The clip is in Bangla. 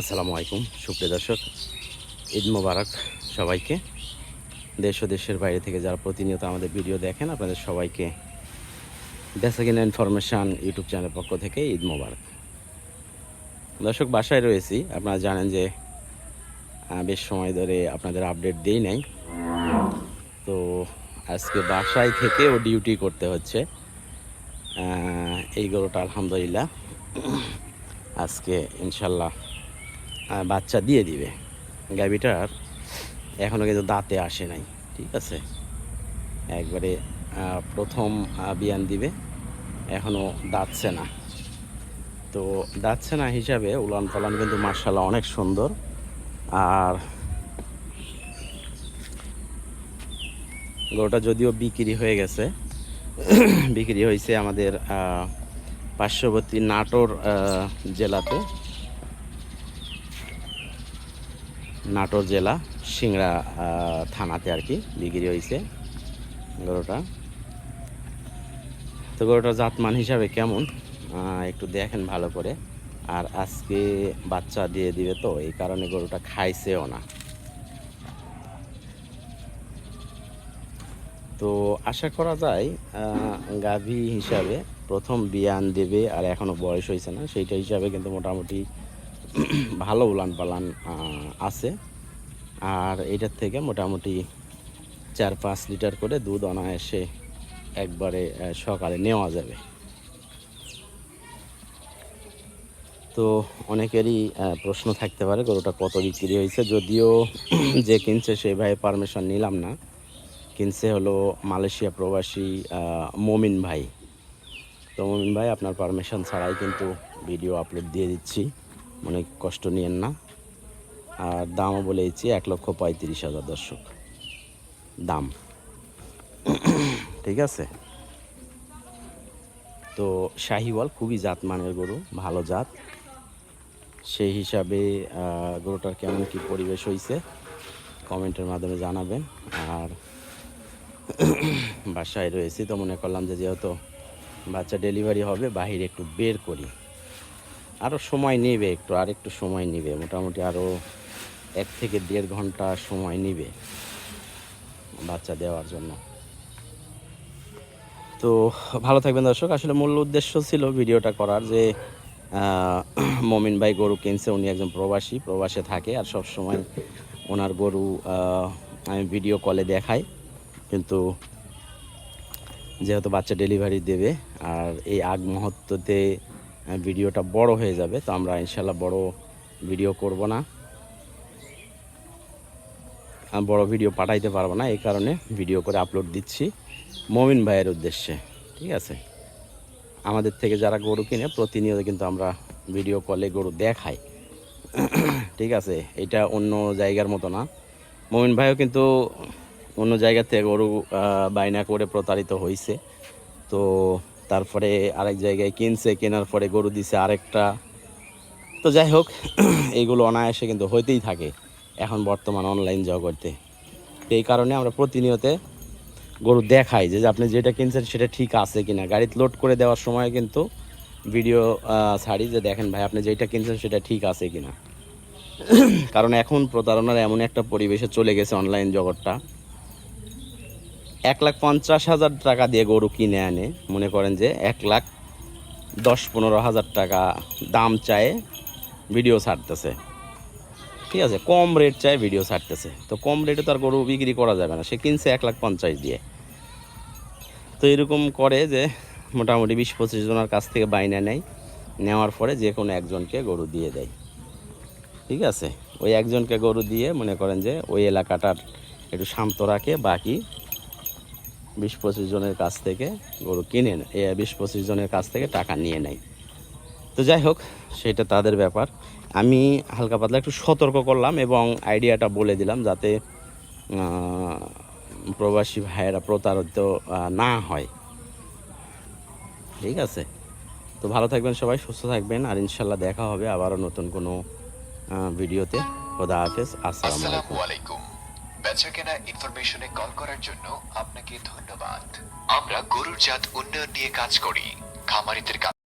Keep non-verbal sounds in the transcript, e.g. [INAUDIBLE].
আসসালামু আলাইকুম, সুপ্রিয় দর্শক, ঈদ মোবারক সবাইকে। দেশ ও দেশের বাইরে থেকে যারা প্রতিনিয়ত আমাদের ভিডিও দেখেন, আপনাদের সবাইকে বেসাকিনা ইনফরমেশান ইউটিউব চ্যানেলের পক্ষ থেকে ঈদ মোবারক। দর্শক, বাসায় রয়েছি। আপনারা জানেন যে বেশ সময় ধরে আপনাদের আপডেট দিই নাই। তো আজকে বাসায় থেকেও ডিউটি করতে হচ্ছে। এই গরুটা আলহামদুলিল্লাহ আজকে ইনশাল্লাহ বাচ্চা দিয়ে দিবে। গাভিটার এখনও কিন্তু দাঁতে আসে নাই, ঠিক আছে? একবারে প্রথম বিয়ান দিবে এখনও দাঁতছে না। তো দাঁতছে না হিসাবে উলান পালান কিন্তু মার্শাল্লাহ অনেক সুন্দর। আর গরুটা যদিও বিক্রি হয়ে গেছে, বিক্রি হয়েছে আমাদের পার্শ্ববর্তী নাটোর জেলাতে। নাটোর জেলা, সিংড়া থানাতে আর কি, বিক্রি হয়েছে গরুটা। তো গরুটার জাতমান হিসাবে কেমন? একটু দেখেন ভালো করে। আর আজকে বাচ্চা দিয়ে দিবে তো, এই কারণে গরুটা খাইছেও না। তো আশা করা যায় গাভী হিসাবে প্রথম বিয়ান দেবে আর এখনও বয়স হয়েছে না, সেইটা হিসাবে কিন্তু মোটামুটি ভালো উলান পালান আছে। আর এটার থেকে মোটামুটি চার পাঁচ লিটার করে দুধ অনায়াসে একবারে সকালে নেওয়া যাবে। তো অনেকেরই প্রশ্ন থাকতে পারে, গরুটা কত বিক্রি হয়েছে? যদিও [CLEARS THROAT] যে কিনছে সেই ভাই পারমিশন নিলাম না। কিনছে হলো মালয়েশিয়া প্রবাসী মমিন ভাই। তো মমিন ভাই, আপনার পারমিশন ছাড়াই কিন্তু ভিডিও আপলোড দিয়ে দিচ্ছি। মনে কষ্ট নিয়েন না। আর দামও বলেছি এক লক্ষ পঁয়ত্রিশ হাজার দর্শক। দাম। ঠিক আছে? তো শাহিওয়াল খুবই জাত মানের গরু, ভালো জাত। সেই হিসাবে গরুটার কেমন কি পরিবেশ হয়েছে কমেন্টের মাধ্যমে জানাবেন। আর বাসায় রয়েছি তো মনে করলাম যে যেহেতু বাচ্চা ডেলিভারি হবে, বাহিরে একটু বের করি। আরও সময় নেবে একটু, আর একটু সময় নেবে। মোটামুটি আরও এক থেকে দেড় ঘণ্টা সময় নেবে বাচ্চা দেওয়ার জন্য। তো ভালো থাকবেন দর্শক। আসলে মূল উদ্দেশ্য ছিল ভিডিওটা করার যে মমিন ভাই গরু কিনছে, উনি একজন প্রবাসী, প্রবাসে থাকে আর সব সময় ওনার গরু আমি ভিডিও কলে দেখাই। কিন্তু যেহেতু বাচ্চা ডেলিভারি দেবে, আর এই আগ মুহূর্ততে ভিডিওটা বড় হয়ে যাবে, তো আমরা ইনশাল্লাহ বড় ভিডিও করব না। বড় ভিডিও পাঠাইতে পারব না, এই কারণে ভিডিও করে আপলোড দিচ্ছি মমিন ভাইয়ের উদ্দেশ্যে, ঠিক আছে? আমাদের থেকে যারা গরু কিনে, প্রতিনিয়ত কিন্তু আমরা ভিডিও কলে গরু দেখাই, ঠিক আছে? এটা অন্য জায়গার মতো না। মমিন ভাইও কিন্তু অন্য জায়গা থেকে গরু বায়না করে প্রতারিত হয়েছে তো তারপরে আরেক জায়গায় কিনছে, কেনার পরে গরু দিছে আরেকটা। তো যাই হোক, [CLEARS THROAT] এইগুলো অনায়াসে কিন্তু হইতেই থাকে এখন বর্তমান অনলাইন জগতে। এই কারণে আমরা প্রতিনিয়তে গরু দেখাই যে আপনি যেটা কিনছেন সেটা ঠিক আছে কি না গাড়িতে লোড করে দেওয়ার সময় কিন্তু ভিডিও ছাড়ি যে দেখেন ভাই, আপনি যেটা কিনছেন সেটা ঠিক আছে কি না [CLEARS THROAT] কারণ এখন প্রতারণার এমন একটা পরিবেশে চলে গেছে অনলাইন জগৎটা। এক লাখ পঞ্চাশ হাজার টাকা দিয়ে গরু কিনে আনে। মনে করেন যে এক লাখ দশ পনেরো হাজার টাকা দাম চায় ভিডিও ছাড়তেছে। ঠিক আছে, কম রেট চায় ভিডিও ছাড়তেছে। তো কম রেটে তো আর গরু বিক্রি করা যাবে না। সে কিনছে এক লাখ পঞ্চাশ দিয়ে। তো এরকম করে যে মোটামুটি বিশ পঁচিশ জনের কাছ থেকে বাইনা নেয়। নেওয়ার পরে যে কোনো একজনকে গরু দিয়ে দেয়। ঠিক আছে? ওই একজনকে গরু দিয়ে মনে করেন যে ওই এলাকাটার একটু শান্ত রাখে, বাকি বিশ পঁচিশ জনের কাছ থেকে গরু কিনে নেয় বিশ পঁচিশ জনের কাছ থেকে টাকা নিয়ে নেয়। তো যাই হোক, সেটা তাদের ব্যাপার। আমি হালকা পাতলা একটু সতর্ক করলাম এবং আইডিয়াটা বলে দিলাম যাতে প্রবাসী ভাইয়েরা প্রতারিত না হয়। ঠিক আছে? তো ভালো থাকবেন সবাই, সুস্থ থাকবেন আর ইনশাল্লাহ দেখা হবে আবারও নতুন কোনো ভিডিওতে। খোদা হাফেজ আসসালামু আলাইকুম। আসসালামু আলাইকুম বেচা কেনা ইনফরমেশনে কল করার জন্য আপনাকে ধন্যবাদ। আমরা গরুর জাত উন্নয়ন নিয়ে কাজ করি। খামারিদের কাছ